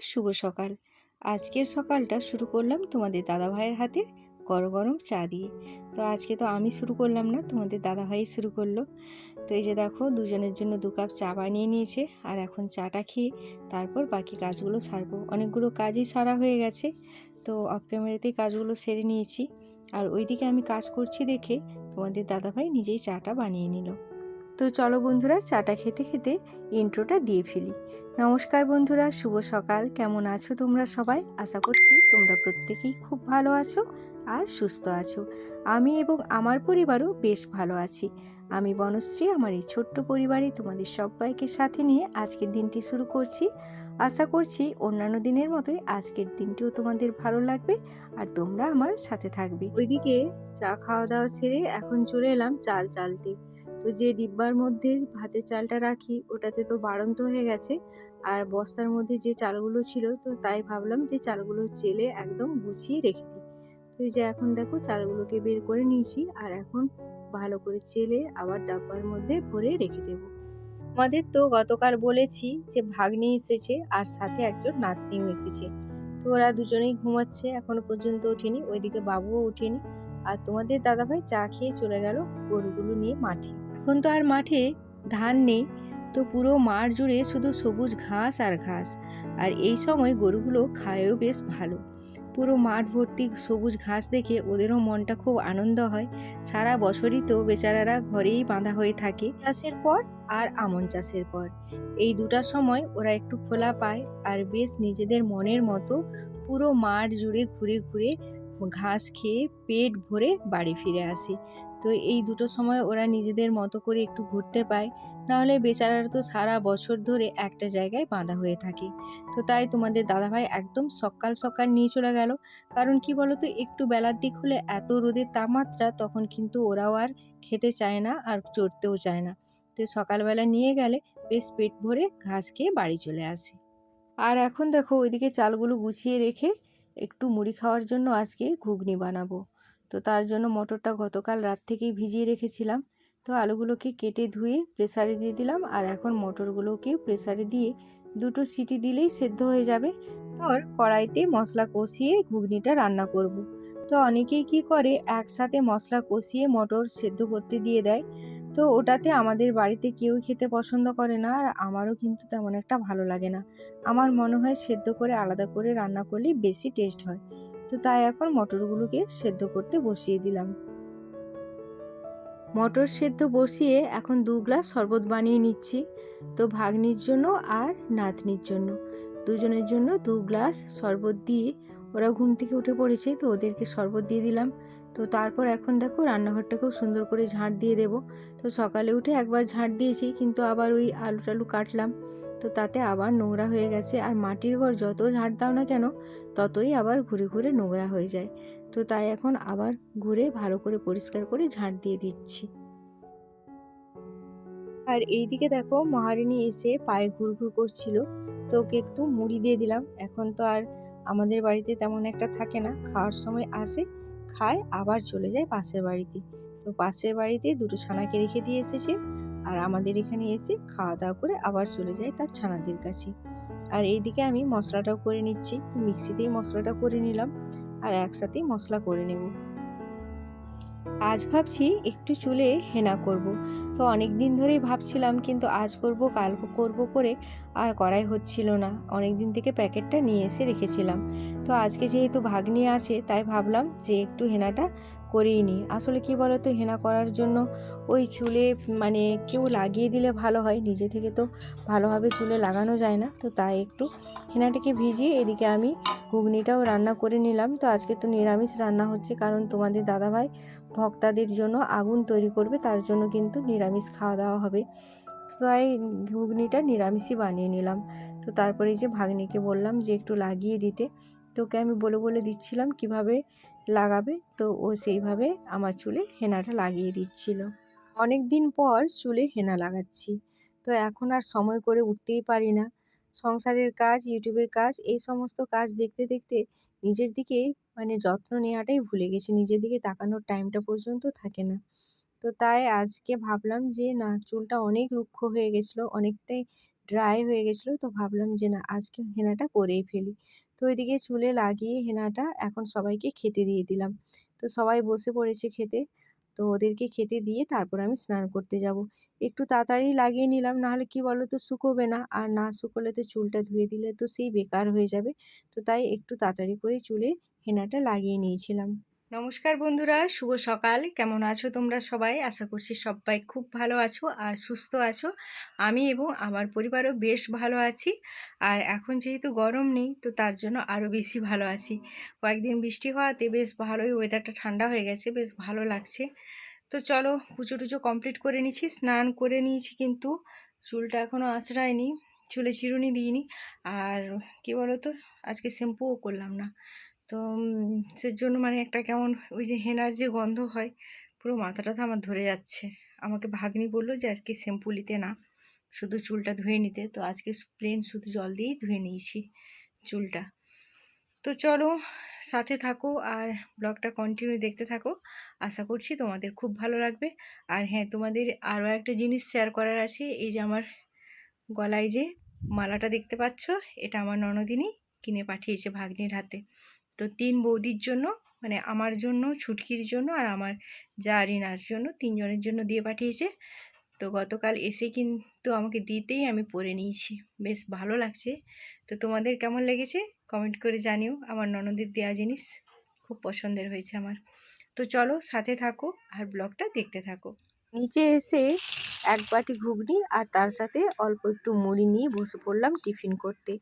শুভ সকাল। আজকের সকালটা শুরু করলাম তোমাদের দাদা ভাইয়ের হাতে গরম গরম চা দিয়ে। তো আজকে তো আমি শুরু করলাম না, তোমাদের দাদা ভাই শুরু করল। তো এই যে দেখো, দুজনের জন্য দু কাপ চা বানিয়ে নিয়েছে আর এখন চাটা খেয়ে তারপর বাকি কাজগুলো সারবো। অনেকগুলো কাজই সারা হয়ে গেছে, তো অফ ক্যামেরাতেই কাজগুলো সেরে নিয়েছি। আর ওইদিকে আমি কাজ করছি দেখে তোমাদের দাদাভাই নিজেই চাটা বানিয়ে নিল। তো চলো বন্ধুরা, চাটা খেতে খেতে ইন্ট্রোটা দিয়ে ফেলি। নমস্কার বন্ধুরা, শুভ সকাল। কেমন আছো তোমরা সবাই? আশা করছি তোমরা প্রত্যেকেই খুব ভালো আছো আর সুস্থ আছো। আমি এবং আমার পরিবারও বেশ ভালো আছি। আমি বনশ্রী, আমার এই ছোট্ট পরিবারে তোমাদের সবাইকে সাথে নিয়ে আজকের দিনটি শুরু করছি। আশা করছি অন্যান্য দিনের মতোই আজকের দিনটিও তোমাদের ভালো লাগবে আর তোমরা আমার সাথে থাকবে। ওইদিকে চা খাওয়া দাওয়া সেরে এখন চলে এলাম চাল চালতে। তো যে ডিব্বার মধ্যে ভাতের চালটা রাখি, ওটাতে তো বাড়ন্ত হয়ে গেছে। আর বস্তার মধ্যে যে চালগুলো ছিল, তো তাই ভাবলাম যে চালগুলো চেলে একদম গুছিয়ে রেখে দিই। তো যে এখন দেখো চালগুলোকে বের করে নিয়েছি, আর এখন ভালো করে চেলে আবার ডাব্বার মধ্যে ভরে রেখে দেবো। আমাদের তো গতকাল বলেছি যে ভাগ্নি এসেছে, আর সাথে একজন নাতনিও এসেছে। তো ওরা দুজনেই ঘুমাচ্ছে, এখনও পর্যন্ত ওঠেনি। ওইদিকে বাবুও ওঠেনি। আর তোমাদের দাদাভাই চা খেয়ে চলে গেল গরুগুলো নিয়ে মাঠে। এখন তো আর মাঠে ধান নেই, তো পুরো মাঠ জুড়ে শুধু সবুজ ঘাস আর ঘাস। আর এই সময় গরুগুলো খায়ও বেশ ভালো। পুরো মাঠ ভর্তি সবুজ ঘাস দেখে ওদেরও মনটা খুব আনন্দ হয়। সারা বছরই তো বেচারারা ঘরেই বাঁধা হয়ে থাকে। চাষের পর আর আমন চাষের পর। এই দুটা সময় ওরা একটু খোলা পায় আর বেশ নিজেদের মনের মতো পুরো মাঠ জুড়ে ঘুরে ঘুরে ঘাস খেয়ে পেট ভরে বাড়ি ফিরে আসে। তো এই দুটো সময় ওরা নিজেদের মতো করে একটু ঘুরতে পায়। নাহলে বেচারারা তো সারা বছর ধরে একটা জায়গায় বাঁধা হয়ে থাকে। তো তাই তোমাদের দাদাভাই একদম সকাল সকাল নিয়ে চলে গেল। কারণ কি বলতো, একটু বেলার দিক হলে এত রোদের তাপমাত্রা তখন কিন্তু ওরাও আর খেতে চায় না আর চড়তেও চায় না। তো সকালবেলা নিয়ে গেলে বেশ পেট ভরে ঘাস খেয়ে বাড়ি চলে আসে। আর এখন দেখো ওইদিকে চালগুলো গুছিয়ে রেখে একটু মুড়ি খাওয়ার জন্য আজকে ঘুগনি বানাবো। তো তার জন্য মটরটা গতকাল রাত থেকেই ভিজিয়ে রেখেছিলাম। তো আলুগুলোকে কেটে ধুয়ে প্রেসারে দিয়ে দিলাম আর এখন মটরগুলোকে প্রেসারে দিয়ে দুটো সিটি দিলেই সেদ্ধ হয়ে যাবে। পর কড়াইতে মশলা কষিয়ে ঘুগনিটা রান্না করব। তো অনেকেই কি করে, একসাথে মশলা কষিয়ে মটর সেদ্ধ করতে দিয়ে দেয়। তো ওটাতে আমাদের বাড়িতে কেউ খেতে পছন্দ করে না আর আমারও কিন্তু তেমন একটা ভালো লাগে না। আমার মনে হয় সেদ্ধ করে আলাদা করে রান্না করলেই বেশি টেস্ট হয়। তো তাই এখন মটরগুলোকে সেদ্ধ করতে বসিয়ে দিলাম। মটর সেদ্ধ বসিয়ে এখন দু গ্লাস শরবত বানিয়ে নিচ্ছি। তো ভাগ্নির জন্য আর নাতনির জন্য। দুজনের জন্য দু গ্লাস শরবত দিয়ে ওরা ঘুম থেকে উঠে পড়েছে, তো ওদেরকে শরবত দিয়ে দিলাম। তো তারপর এখন দেখো রান্নাঘরটাকেও সুন্দর করে ঝাঁট দিয়ে দেবো। তো সকালে উঠে একবার ঝাঁট দিয়েছি, কিন্তু আবার ওই আলু টালু কাটলাম। তো তাতে আবার নোংরা হয়ে গেছে আর মাটির ঘর যত ঝাঁট দাও না কেন, ততই আবার ঘুরে ঘুরে নোংরা হয়ে যায়। তো তাই এখন আবার ঘুরে ভালো করে পরিষ্কার করে ঝাঁট দিয়ে দিচ্ছি। আর এইদিকে দেখো মহারিণী এসে পায়ে ঘুরঘুর করছিল, তো ওকে একটু মুড়ি দিয়ে দিলাম। এখন তো আর আমাদের বাড়িতে তেমন একটা থাকে না, খাওয়ার সময় আসে। খায়, আবার চলে যায় পাশের বাড়িতে। তো পাশের বাড়িতে দুটো ছানাকে রেখে দিয়ে এসেছে। আর আমাদের এখানে এসে খাওয়া দাওয়া করে আবার চলে যায় তার ছানাদের কাছে। আর এইদিকে আমি মশলাটাও করে নিচ্ছি। মিক্সিতেই মশলাটা করে নিলাম। আর একসাথেই মশলা করে নেব। আজ ভাবছি একটু চুলে হেনা করব। তো অনেক দিন ধরেই ভাবছিলাম, কিন্তু আজ করব, কাল করব করে আর করাই হচ্ছিল না অনেক দিন থেকে প্যাকেটটা নিয়ে এসে রেখেছিলাম তো আজকে যেহেতু ভাগ্নি আছে, তাই ভাবলাম যে একটু হেনাটা করেই নিই আসলে কি বলতো, হেনা করার জন্য ওই চুলে মানে কেউ লাগিয়ে দিলে ভালো হয়, নিজে থেকে তো ভালোভাবে চুলে লাগানো যায় না। তো তাই একটু হেনাটাকে ভিজিয়ে এদিকে আমি ঘুগনিটাও রান্না করে নিলাম। তো আজকে তো নিরামিষ রান্না হচ্ছে, কারণ তোমাদের দাদাভাই ভক্তাদের জন্য আগুন তৈরি করবে, তার জন্য কিন্তু নিরামিষ খাওয়া দাওয়া হবে। তো তাই ঘুগনিটা নিরামিষই বানিয়ে নিলাম। তো তারপরে যে ভাগ্নিকে বললাম যে একটু লাগিয়ে দিতে। তোকে আমি বলে বলে দিচ্ছিলাম কীভাবে লাগাবে, তো ও সেইভাবে আমার চুলে হেনাটা লাগিয়ে দিচ্ছিল। অনেক দিন পর চুলে হেনা লাগাচ্ছি, তো এখন আর সময় করে উঠতেই পারি না। সংসারের কাজ, ইউটিউবের কাজ, এই সমস্ত কাজ দেখতে দেখতে নিজের দিকে মানে যত্ন নেওয়াটাই ভুলে গেছি, নিজের দিকে তাকানোর টাইমটা পর্যন্ত থাকে না। তো তাই আজকে ভাবলাম যে, না, চুলটা অনেক রুক্ষ হয়ে গেছিল, অনেকটাই ড্রাই হয়ে গেছিল, তো ভাবলাম যে, না, আজকে হেনাটা করেই ফেলি। তো এদিকে চুলে লাগিয়ে হেনাটা এখন সবাইকে খেতে দিয়ে দিলাম। তো সবাই বসে পড়েছে খেতে। তো ওদেরকে খেতে দিয়ে তারপর আমি স্নান করতে যাব। একটু তাড়াতাড়ি লাগিয়ে নিলাম, নাহলে কি বলো তো শুকোবে না। আর না শুকোলে তো চুলটা ধুয়ে দিলে তো সেই বেকার হয়ে যাবে। তো তাই একটু তাড়াতাড়ি করে চুলে হেনাটা লাগিয়ে নিয়েছিলাম। নমস্কার বন্ধুরা, শুভ সকাল। কেমন আছো তোমরা সবাই? আশা করছি সবাই খুব ভালো আছো আর সুস্থ আছো। আমি এবং আমার পরিবারও বেশ ভালো আছি। আর এখন যেহেতু গরম নেই, তো তার জন্য আরও বেশি ভালো আছি। কয়েকদিন বৃষ্টি হওয়াতে বেশ ভালোই ওয়েদারটা ঠান্ডা হয়ে গেছে, বেশ ভালো লাগছে। তো চলো পুজো টুজো কমপ্লিট করে নিচ্ছি, স্নান করে নিয়েছি কিন্তু চুলটা এখনও আঁচড়ায়নি, চুলে চিরুনি দিইনি। আর কী বলো তো আজকে শ্যাম্পুও করলাম না। তো সেজন্য মানে একটা কেমন ওই যে হেনার যে গন্ধ হয়, পুরো মাথাটা তো আমার ধরে যাচ্ছে। আমাকে ভাগ্নি বলল যে, আজকে শ্যাম্পু নিতে না, শুধু চুলটা ধুয়ে নিতে। তো আজকে প্লেন শুধু জল দিয়েই ধুয়ে নিয়েছি চুলটা। তো চলো, সাথে থাকো আর ব্লগটা কন্টিনিউ দেখতে থাকো। আশা করছি তোমাদের খুব ভালো লাগবে। আর হ্যাঁ তোমাদের আরও একটা জিনিস শেয়ার করার আছে, এই যে আমার গলায় যে মালাটা দেখতে পাচ্ছ, এটা আমার ননদিনী কিনে পাঠিয়েছে ভাগ্নির হাতে। তো তিন বৌদির জন্য মানে আমার জন্য, ছুটকির জন্য আর আমার যা রিনার জন্য তিনজনের জন্য দিয়ে পাঠিয়েছে। তো গতকাল এসে কিন্তু আমাকে দিতেই আমি পরে নিয়েছি। বেশ ভালো লাগছে। তো তোমাদের কেমন লেগেছে? কমেন্ট করে জানিও। আমার ননদের দেওয়া জিনিস খুব পছন্দের হয়েছে আমার। তো চলো সাথে থাকো আর ব্লগটা দেখতে থাকো। নিচে এসে এক বাটি ঘুগনি আর তার সাথে অল্প একটু মুড়ি নিয়ে বসে পড়লাম টিফিন করতে।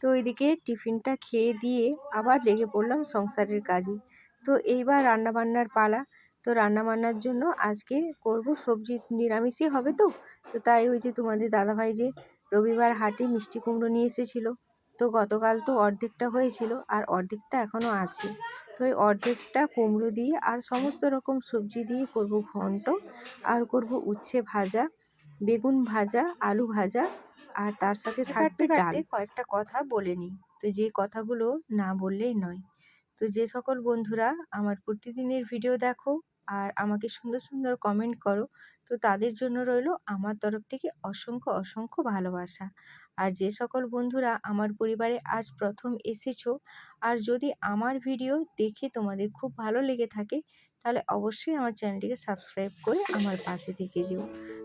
তো ওইদিকে টিফিনটা খেয়ে দিয়ে আবার লেগে পড়লাম সংসারের কাজে। তো এইবার রান্নাবান্নার পালা। তো রান্নাবান্নার জন্য আজকে করব সবজি নিরামিষই হবে তো? তো তাই ওই যে তোমাদের দাদাভাই যে রবিবার হাটে মিষ্টি কুমড়ো নিয়ে এসেছিল। তো গতকাল তো অর্ধেকটা হয়েছিল আর অর্ধেকটা এখনও আছে। ওই অর্ধেকটা কুমড়ো দিয়ে আর সমস্ত রকম সবজি দিয়ে করব ঘন্ট। আর করব উচ্ছে ভাজা বেগুন ভাজা আলু ভাজা আর তার সাথে থাকবে ডাল। কয়েকটা কথা বলে নিই। তো যে কথাগুলো না বললেই নয়। তো যে সকল বন্ধুরা আমার প্রতিদিনের ভিডিও দেখো আর আমাকে সুন্দর সুন্দর কমেন্ট করো তো তাদের জন্য রইল আমার তরফ থেকে অসংখ্য অসংখ্য ভালোবাসা। আর যে সকল বন্ধুরা আমার পরিবারে আজ প্রথম এসেছ, আর যদি আমার ভিডিও দেখে তোমাদের খুব ভালো লেগে থাকে, তাহলে অবশ্যই আমার চ্যানেলটিকে সাবস্ক্রাইব করে আমার পাশে থেকে যেও।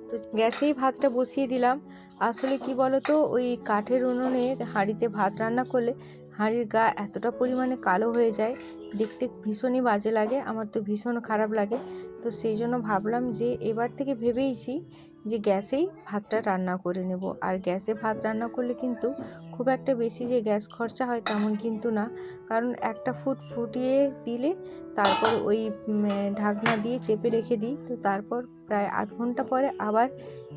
তো গ্যাসেই ভাতটা বসিয়ে দিলাম। আসলে কি বলো তো ওই কাঠের উনুনে হাঁড়িতে ভাত রান্না করলে হাঁড়ির গা এতটা পরিমাণে কালো হয়ে যায়, দেখতে ভীষণই বাজে লাগে, আমার তো ভীষণ খারাপ লাগে। তো সেই জন্য ভাবলাম যে এবার থেকে ভেবেইছি যে গ্যাসেই ভাতটা রান্না করে নেব। আর গ্যাসে ভাত রান্না করলে কিন্তু খুব একটা বেশি যে গ্যাস খরচা হয় তেমন কিন্তু না। কারণ একটা ফুট ফুটিয়ে দিলে তারপর ওই ঢাকনা দিয়ে চেপে রেখে দিই। তো তারপর প্রায় আধ ঘণ্টা পরে আবার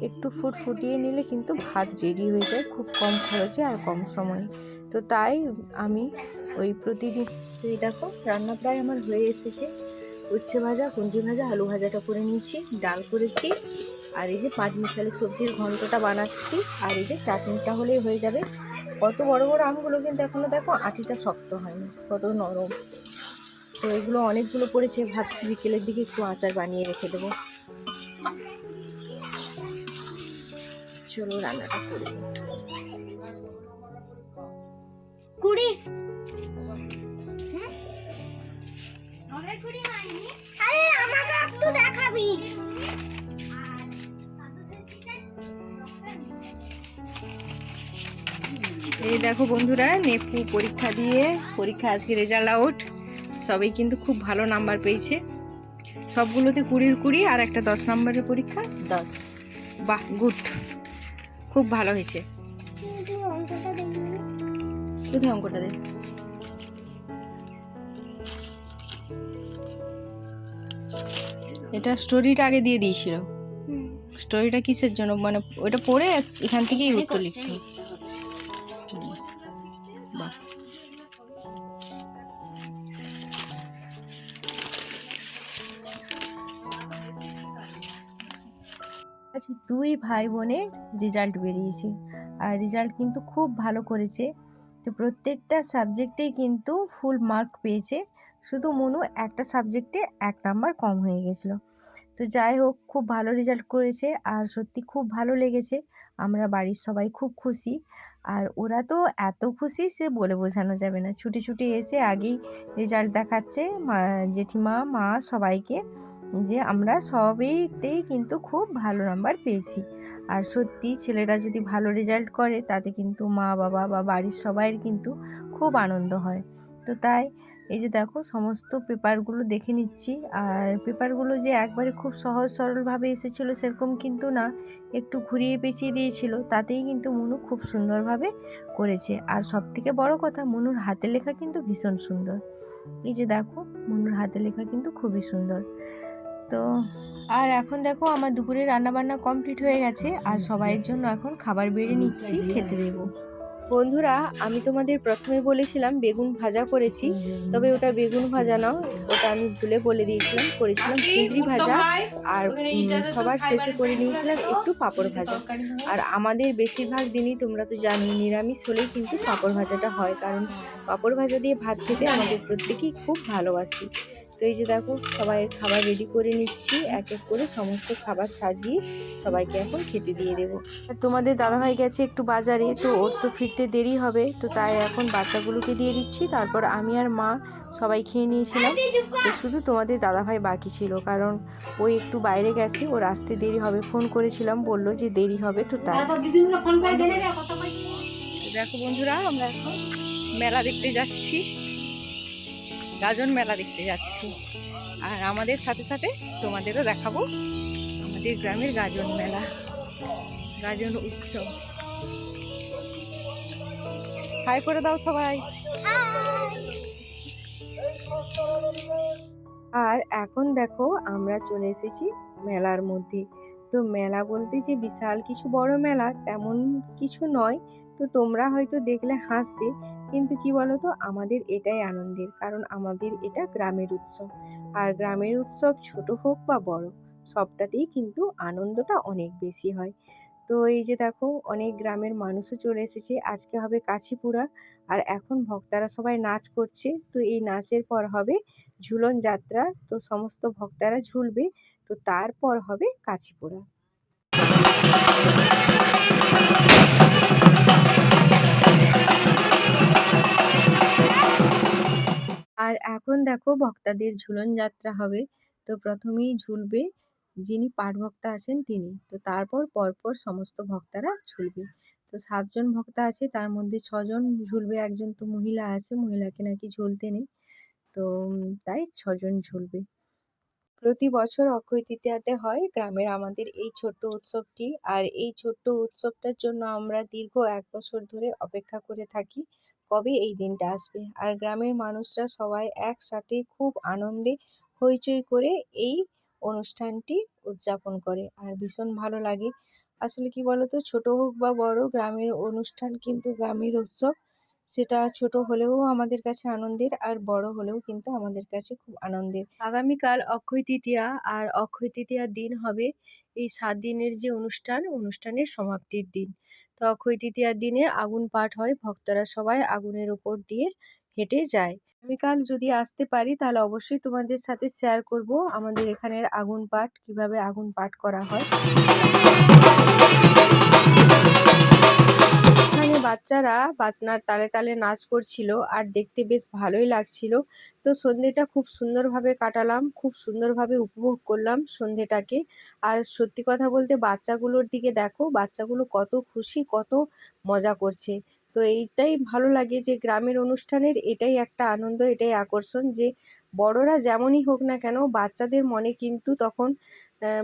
একটু ফুট ফুটিয়ে নিলে কিন্তু ভাত রেডি হয়ে যায় খুব কম খরচে আর কম সময়ে। তো তাই আমি ওই প্রতিদিন, এই দেখো রান্না প্রায় আমার হয়ে এসেছে। উচ্ছে ভাজা কুঞ্জি ভাজা, আলু ভাজাটা করে নিয়েছি, ডাল করেছি। আর এই যে পাঁচ মিশালি সবজির ঘন্টটা বানাচ্ছি। আর এই যে চাটনিটা হলেই হয়ে যাবে। কত বড় বড় আমগুলো কিন্তু এখনও দেখো আটিটা শক্ত হয়নি, কত নরম। তো এগুলো অনেকগুলো পড়েছে, ভাবছি বিকেলের দিকে একটু আচার বানিয়ে রেখে দেবো। চলো রান্নাটা করে কুড়ি। আরে আমাকে একটু দেখাবি। এই দেখো বন্ধুরা নেপু পরীক্ষা দিয়ে পরীক্ষা আজকে রেজাল্ট আউট সবাই কিন্তু খুব ভালো নাম্বার পেয়েছে। সবগুলোতে কুড়ির কুড়ি আর একটা দশ নম্বরের পরীক্ষা। দশ। বাহ গুড। খুব ভালো হয়েছে। কোথায় অঙ্কটা দে। এটা স্টোরিটা আগে দিয়ে দিয়েছিল স্টোরিটা কিসের জন্য? মানে ওইটা পড়ে এখান থেকেই উত্তর লিখতে বাহ। আচ্ছা দুই ভাই বোনের রেজাল্ট বেরিয়েছে। আর রেজাল্ট কিন্তু খুব ভালো করেছে। তো প্রত্যেকটা সাবজেক্টেই কিন্তু ফুল মার্ক পেয়েছে। শুধু মনু, একটা সাবজেক্টে এক নাম্বার কম হয়ে গেছিল। তো যাই হোক, খুব ভালো রেজাল্ট করেছে আর সত্যি খুব ভালো লেগেছে। আমরা বাড়ির সবাই খুব খুশি। আর ওরা তো এত খুশি সে বলে বোঝানো যাবে না। ছুটি ছুটি এসে আগেই রেজাল্ট দেখাচ্ছে মা, জেঠিমা, মা সবাইকে যে আমরা সবেতেই কিন্তু খুব ভালো নাম্বার পেয়েছি। আর সত্যি ছেলেরা যদি ভালো রেজাল্ট করে, তাতে কিন্তু মা, বাবা বা বাড়ির সবাইয়ের কিন্তু খুব আনন্দ হয়। তো তাই এই যে দেখো সমস্ত পেপারগুলো দেখে নিচ্ছি। আর পেপারগুলো যে একবারে খুব সহজ সরলভাবে এসেছিল সেরকম কিন্তু না, একটু ঘুরিয়ে পেঁচিয়ে দিয়েছিল। তাতেই কিন্তু মনু খুব সুন্দরভাবে করেছে। আর সব থেকে বড় কথা, মনুর হাতে লেখা কিন্তু ভীষণ সুন্দর। এই যে দেখো, মনুর হাতে লেখা কিন্তু খুবই সুন্দর। তো, আর এখন দেখো আমার দুপুরে রান্নাবান্না কমপ্লিট হয়ে গেছে। আর সবাইয়ের জন্য এখন খাবার বেড়ে নিচ্ছি, খেতে দেবো। বন্ধুরা, আমি তোমাদের প্রথমে বলেছিলাম বেগুন ভাজা করেছি, তবে ওটা বেগুন ভাজা নাও, ওটা আমি ভুলে বলে দিয়েছিলাম, করেছিলাম চিংড়ি ভাজা, আর সবার শেষে করে নিয়েছিলাম একটু পাঁপড় ভাজা। আর আমাদের বেশিরভাগ দিনই তোমরা তো জানি, নিরামিষ হলেই কিন্তু পাঁপড় ভাজাটা হয়, কারণ পাঁপড় ভাজা দিয়ে ভাত খেতে আমাদের প্রত্যেকেই খুব ভালোবাসি। তো এই যে দেখো সবাই খাবার রেডি করে নিচ্ছি। এক এক করে সমস্ত খাবার সাজিয়ে সবাইকে এখন খেতে দিয়ে দেবো। আর তোমাদের দাদাভাই গেছে একটু বাজারে তো ওর তো ফিরতে দেরি হবে তো তাই এখন বাচ্চাগুলোকে দিয়ে দিচ্ছি। তারপর আমি আর মা সবাই খেয়ে নিয়েছিলাম। তো শুধু তোমাদের দাদাভাই বাকি ছিল কারণ ও একটু বাইরে গেছে ওর আসতে দেরি হবে। ফোন করেছিলাম বলল যে দেরি হবে তো তাই। দেখো বন্ধুরা আমরা এখন মেলা দেখতে যাচ্ছি। গাজন মেলা দেখতে যাচ্ছি। আর আমাদের সাথে সাথে তোমাদেরও দেখাবো আমাদের গ্রামের গাজন মেলা, গাজন উৎসব। হাই করে দাও সবাই। আর এখন দেখো আমরা চলে এসেছি মেলার মধ্যে। তো মেলা বলতে যে বিশাল কিছু বড় মেলা তেমন কিছু নয় তো তোমরা হয়তো দেখলে হাসবে, কিন্তু কি বলো তো আমাদের এটাই আনন্দের, কারণ আমাদের এটা গ্রামের উৎসব। আর গ্রামের উৎসব ছোট হোক বা বড়, সবটাতেই কিন্তু আনন্দটা অনেক বেশি হয়। তো এই যে দেখো, অনেক গ্রামের মানুষও চলে এসেছে। আজকে হবে কাছিপুরা আর এখন ভক্তারা সবাই নাচ করছে। তো এই নাচের পর হবে ঝুলন যাত্রা, তো সমস্ত ভক্তারা ঝুলবে। তো তারপর হবে কাছিপুরা আর এখন দেখো ভক্তাদের ঝুলন যাত্রা হবে। তো প্রথমেই ঝুলবে যিনি পাঠ ভক্তা আছেন তিনি। তো তারপর পরপর সমস্ত ভক্তারা ঝুলবে। তো সাতজন ভক্তা আছে, তার মধ্যে ছজন ঝুলবে। একজন তো মহিলা আছে, মহিলাকে নাকি ঝুলতে নেই। তো তাই ছজন ঝুলবে। প্রতি বছর অক্ষয় তৃতীয়াতে হয় গ্রামের আমাদের এই ছোট্ট উৎসবটি। আর এই ছোট্ট উৎসবটার জন্য আমরা দীর্ঘ এক বছর ধরে অপেক্ষা করে থাকি। কবে এই দিনটা আসবে? আর গ্রামের মানুষরা সবাই একসাথে খুব আনন্দে হইচই করে এই অনুষ্ঠানটি উদযাপন করে। আর ভীষণ ভালো লাগে। আসলে কি বলতো? ছোট হোক বা বড়, গ্রামের অনুষ্ঠান কিন্তু গ্রামের উৎসব। সেটা ছোট হলেও আমাদের কাছে আনন্দের আর বড় হলেও কিন্তু আমাদের কাছে খুব আনন্দের। আগামীকাল অক্ষয় তৃতীয়া। আর অক্ষয় তৃতীয়ার দিন হবে এই সাত দিনের যে অনুষ্ঠান, অনুষ্ঠানের সমাপ্তির দিন। তো অক্ষয় তৃতীয়ার দিনে আগুন পাঠ হয়, ভক্তরা সবাই আগুনের ওপর দিয়ে হেঁটে যায়। আমি কাল যদি আসতে পারি, তাহলে অবশ্যই তোমাদের সাথে শেয়ার করব আমাদের এখানের আগুন পাঠ, কীভাবে আগুন পাঠ করা হয়। বাচ্চারা বাজনার তালে তালে নাচ করছিল আর দেখতে বেশ ভালোই লাগছিল। তো সন্ধেটা খুব সুন্দরভাবে কাটালাম, খুব সুন্দরভাবে উপভোগ করলাম সন্ধেটাকে। আর সত্যি কথা বলতে বাচ্চাগুলোর দিকে দেখো, বাচ্চাগুলো কত খুশি, কত মজা করছে। তো এইটাই ভালো লাগে যে গ্রামের অনুষ্ঠানের এটাই একটা আনন্দ, এটাই আকর্ষণ যে বড়রা যেমনই হোক না কেন বাচ্চাদের মনে কিন্তু তখন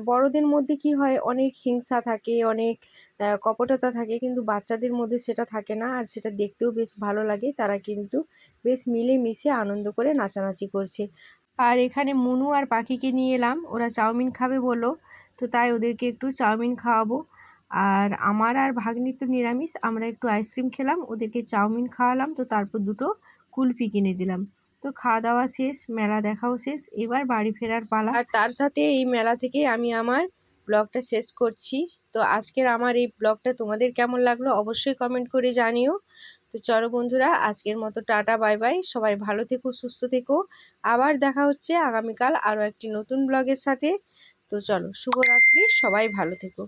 বড়দের মধ্যে কি হয় অনেক হিংসা থাকে, অনেক কপটতা থাকে কিন্তু বাচ্চাদের মধ্যে সেটা থাকে না আর সেটা দেখতেও বেশ ভালো লাগে। তারা কিন্তু বেশ মিলে মিশে আনন্দ করে নাচানাচি করছে। আর এখানে মুনু আর পাখিকে নিয়ে এলাম। ওরা চাউমিন খাবে বলল। তো তাই ওদেরকে একটু চাউমিন খাওয়াবো। আর আমার আর ভাগ্নির তো নিরামিষ, আমরা একটু আইসক্রিম খেলাম, ওদেরকে চাউমিন খাওয়ালাম, তো তারপর দুটো কুলফি কিনে দিলাম। তো খাওয়া দাওয়া শেষ, মেলা দেখাও শেষ, এবার বাড়ি ফেরার পালা। আর তার সাথে এই মেলা থেকে আমি আমার ব্লগটা শেষ করছি। তো আজকের আমার এই ব্লগটা তোমাদের কেমন লাগল অবশ্যই কমেন্ট করে জানিও। তো চলো বন্ধুরা, আজকের মতো টাটা, বাই বাই, সবাই ভালো থেকো, সুস্থ থেকো। আবার দেখা হচ্ছে আগামীকাল আরও একটি নতুন ব্লগের সাথে। তো চলো, শুভরাত্রি, সবাই ভালো থেকো।